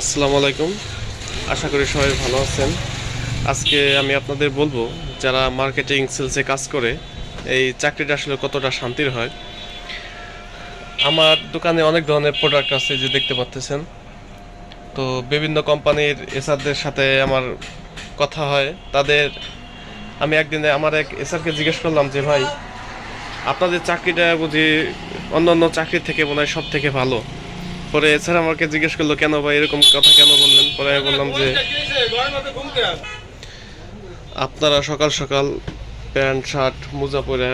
আসসালামু আলাইকুম। আশা করি সবাই ভালো আছেন। আজকে আমি আপনাদের বলব, যারা মার্কেটিং, সেলসে কাজ করে, এই চাকরিটা আসলে কতটা শান্তির হয়। আমার দোকানে অনেক ধরনের প্রোডাক্ট আছে যে দেখতে পাচ্ছেন তো বিভিন্ন কোম্পানির এসআরদের সাথে আমার কথা হয়। তাদের, আমি একদিনে আমার এক এসআরকে জিজ্ঞেস করলাম যে, ভাই, আপনাদের চাকরিটা বুঝি অন্য অন্য চাকরির থেকে মনে হয় সব থেকে ভালো। পরে এছাড়া আমাকে জিজ্ঞেস করল, কেন ভাই এরকম কথা কেন বললেন? পরে বললাম যে, আপনারা সকাল সকাল প্যান্ট, শার্ট, মোজা পরে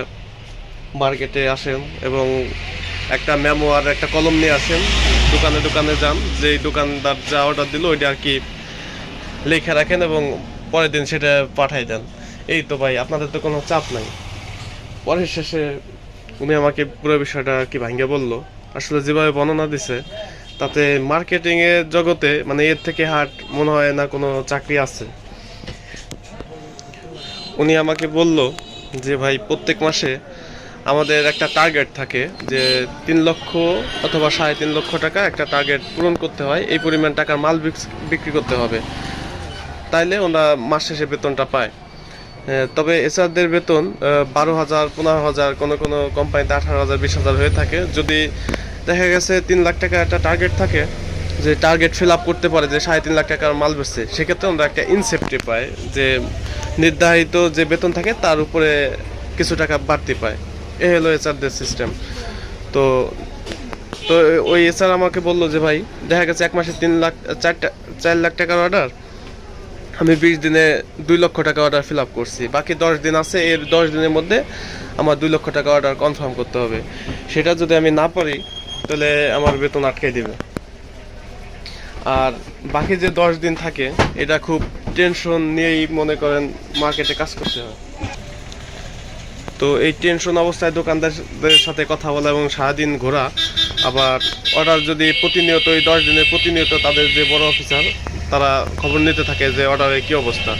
মার্কেটে আসেন এবং একটা মেমো আর একটা কলম নিয়ে আসেন। দোকানে দোকানে যান। যে দোকানদার যা অর্ডার দিল, ওইটা আর কি লেখা রাখেন এবং পরের দিন সেটা পাঠাই দেন। এই তো ভাই, আপনাদের তো কোনো চাপ নাই। পরের শেষে উনি আমাকে পুরো বিষয়টা আর কি ভাঙ্গে বলল। আসলে যেভাবে বর্ণনা দিছে, তাতে মার্কেটিং এর জগতে মানে এর থেকে হাট মনে হয় না কোনো চাকরি আছে। উনি আমাকে বলল যে, ভাই, প্রত্যেক মাসে আমাদের একটা টার্গেট থাকে যে তিন লক্ষ অথবা সাড়ে তিন লক্ষ টাকা একটা টার্গেট পূরণ করতে হয়। এই পরিমাণ টাকার মাল বিক্রি করতে হবে। তাইলে ওরা মাস শেষে বেতনটা পায়। তবে এসআরদের বেতন বারো হাজার, পনেরো হাজার কোনো কোনো কোম্পানিতে আঠারো হাজার, বিশ হাজার হয়ে থাকে। যদি দেখা গেছে তিন লাখ টাকা একটা টার্গেট থাকে, যে টার্গেট ফিল আপ করতে পারে যে সাড়ে তিন লাখ টাকার মাল বেচছে। সেক্ষেত্রে আমরা একটা ইনসেপ্টি পাই, যে নির্ধারিত যে বেতন থাকে তার উপরে কিছু টাকা বাড়তি পায়। এ হলো এসআরদের সিস্টেম তো তো ওই এসআর আমাকে বলল যে, ভাই, দেখা গেছে এক মাসে তিন লাখ চারটা চার লাখ টাকার অর্ডার আমি বিশ দিনে দুই লক্ষ টাকা অর্ডার ফিল আপ করছি। বাকি দশ দিন আছে, এর দশ দিনের মধ্যে আমার দুই লক্ষ টাকা অর্ডার কনফার্ম করতে হবে। সেটা যদি আমি না পারি তাহলে আমার বেতন আটকে দিবে। আর বাকি যে দশ দিন থাকে, এটা খুব টেনশন নিয়েই মনে করেন মার্কেটে কাজ করতে হয়। তো এই টেনশন অবস্থায় দোকানদারদের সাথে কথা বলা এবং সারাদিন ঘোরা, আবার অর্ডার যদি প্রতিনিয়ত, এই দশ দিনে প্রতিনিয়ত তাদের যে বড় অফিসার তারা খবর নিতে থাকে যে অর্ডারের কী অবস্থা।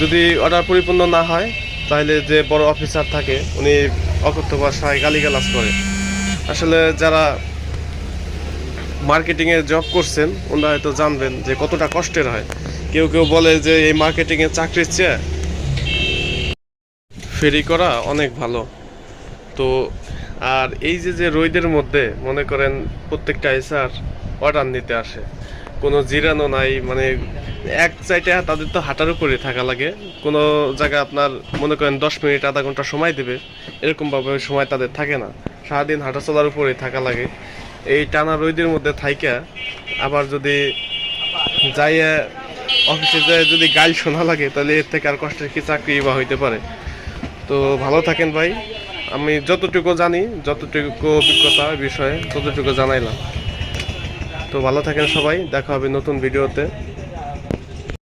যদি অর্ডার পরিপূর্ণ না হয়, তাহলে যে বড় অফিসার থাকে, উনি অকথ্য ভাষায় গালিগালাজ করে। আসলে যারা মার্কেটিংয়ে জব করছেন, ওনারা হয়তো জানবেন যে কতটা কষ্টের হয়। কেউ কেউ বলে যে এই মার্কেটিংয়ে চাকরির চেয়ে ফেরি করা অনেক ভালো। তো আর এই যে যে রোদের মধ্যে মনে করেন প্রত্যেকটা এসার অর্ডার নিতে আসে, কোনো জিরানো নাই মানে এক সাইডে তাদের তো হাঁটার উপরে থাকা লাগে। কোনো জায়গায় আপনার মনে করেন দশ মিনিট, আধা ঘণ্টা সময় দেবে, এরকমভাবে সময় তাদের থাকে না। সারাদিন হাঁটা চলার উপরে থাকা লাগে। এই টানা রোদের মধ্যে থাইকা, আবার যদি যাইয়া অফিসে যায় যদি গাল শোনা লাগে, তাহলে এর থেকে আর কষ্টের কি চাকরি বা হইতে পারে? তো ভালো থাকেন ভাই। আমি যতটুকু জানি, যতটুকু অভিজ্ঞতা বিষয়ে, ততটুকু জানাইলাম। তো ভালো থাকেন সবাই। দেখা হবে নতুন ভিডিওতে।